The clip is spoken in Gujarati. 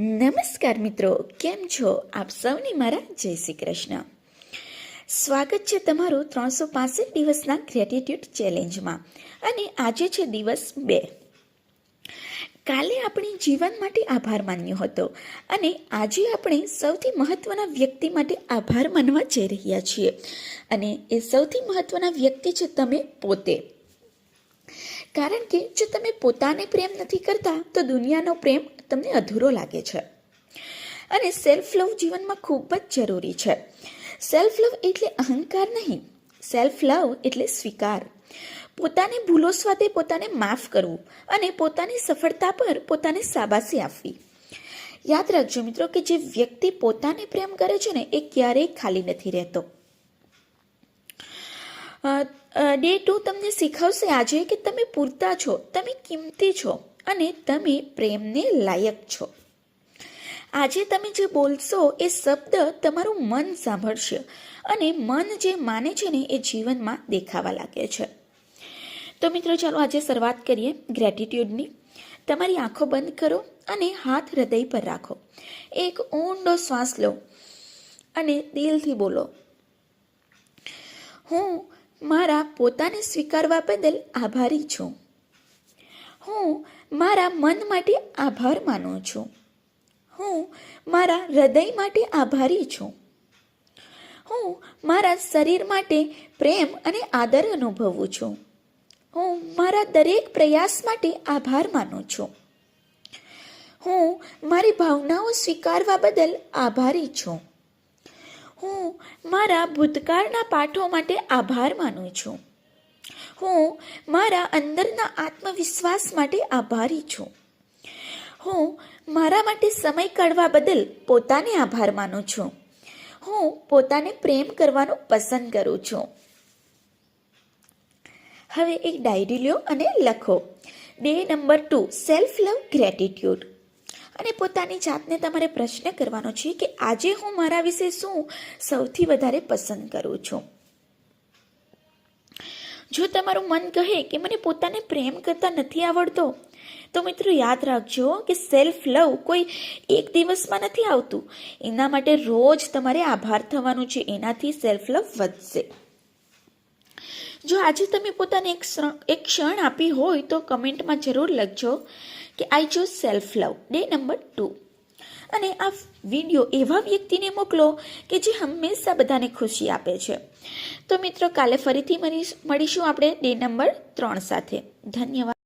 નમસ્કાર મિત્રો, કેમ છો? આપ સૌને મારા જય શ્રી કૃષ્ણ. સ્વાગત છે તમારું ત્રણસો પાસઠ દિવસના ગ્રેટિટ્યુડ ચેલેન્જમાં અને આજે છે દિવસ બે. કાલે આપણે જીવન માટે આભાર માન્યો હતો અને આજે આપણે સૌથી મહત્વના વ્યક્તિ માટે આભાર માનવા જઈ રહ્યા છીએ. અને એ સૌથી મહત્વના વ્યક્તિ છે તમે પોતે. કારણ કે જો તમે પોતાને પ્રેમ નથી કરતા, તો દુનિયાનો પ્રેમ તમને અધૂરો લાગે છે. અને સેલ્ફ લવ જીવનમાં ખૂબ જ જરૂરી છે. સેલ્ફ લવ એટલે અહંકાર નહીં. સેલ્ફ લવ એટલે સ્વીકાર. પોતાની ભૂલો સ્વાદે પોતાને માફ કરવું અને પોતાની સફળતા પર પોતાને શાબાશી આપવી. યાદ રાખજો મિત્રો કે જે વ્યક્તિ પોતાને પ્રેમ કરે છે ને, એ ક્યારેય ખાલી નથી રહેતો. ડે ટુ તમને શીખવશે આજે કે તમે પૂરતા છો, તમે કિંમતી છો અને તમે પ્રેમને લાયક છો. આજે તમે જે બોલશો એ શબ્દ તમારું મન સાંભળશે અને મન જે માને છે ને એ જીવનમાં દેખાવા લાગે છે. તો મિત્રો ચાલો આજે શરૂઆત કરીએ ગ્રેટિટ્યૂડની તમારી આંખો બંધ કરો અને હાથ હૃદય પર રાખો. એક ઊંડો શ્વાસ લો અને દિલથી બોલો. હું મારા પોતાને સ્વીકારવા બદલ આભારી છું. હું મારા મન માટે આભાર માનું છું. હું મારા હૃદય માટે આભારી છું. હું મારા શરીર માટે પ્રેમ અને આદર અનુભવું છું. હું મારા દરેક પ્રયાસ માટે આભાર માનું છું. હું મારી ભાવનાઓ સ્વીકારવા બદલ આભારી છું. હું મારા ભૂતકાળના પાઠો માટે આભાર માનું છું. હું મારા અંદરના આત્મવિશ્વાસ માટે આભારી છું. હું મારા માટે સમય કાઢવા બદલ પોતાને આભાર માનું છું. હું પોતાને પ્રેમ કરવાનું પસંદ કરું છું. હવે એક ડાયરી લ્યો અને લખો. Day number two self love gratitude અને પોતાની જાતને તમારે પ્રશ્ન કરવાનો છે કે આજે હું મારા વિશે શું સૌથી વધારે પસંદ કરું છું. જો તમારું મન કહે કે મને પોતાને પ્રેમ કરતા નથી આવડતો, તો મિત્રો યાદ રાખજો કે સેલ્ફ લવ કોઈ એક દિવસમાં નથી આવતું. એના માટે રોજ તમારે આભાર થવાનું છે, એનાથી સેલ્ફ લવ વધશે. જો આજે તમે પોતાને એક ક્ષણ આપી હોય તો કમેન્ટમાં જરૂર લખજો. કે I choose self love day number two અને આ વીડિયો એવા વ્યક્તિને મોકલો કે જે હંમેશા બધાને ખુશી આપે છે. તો મિત્રો, કાલે ફરીથી મળીશું આપણે ડે નંબર ત્રણ સાથે. ધન્યવાદ.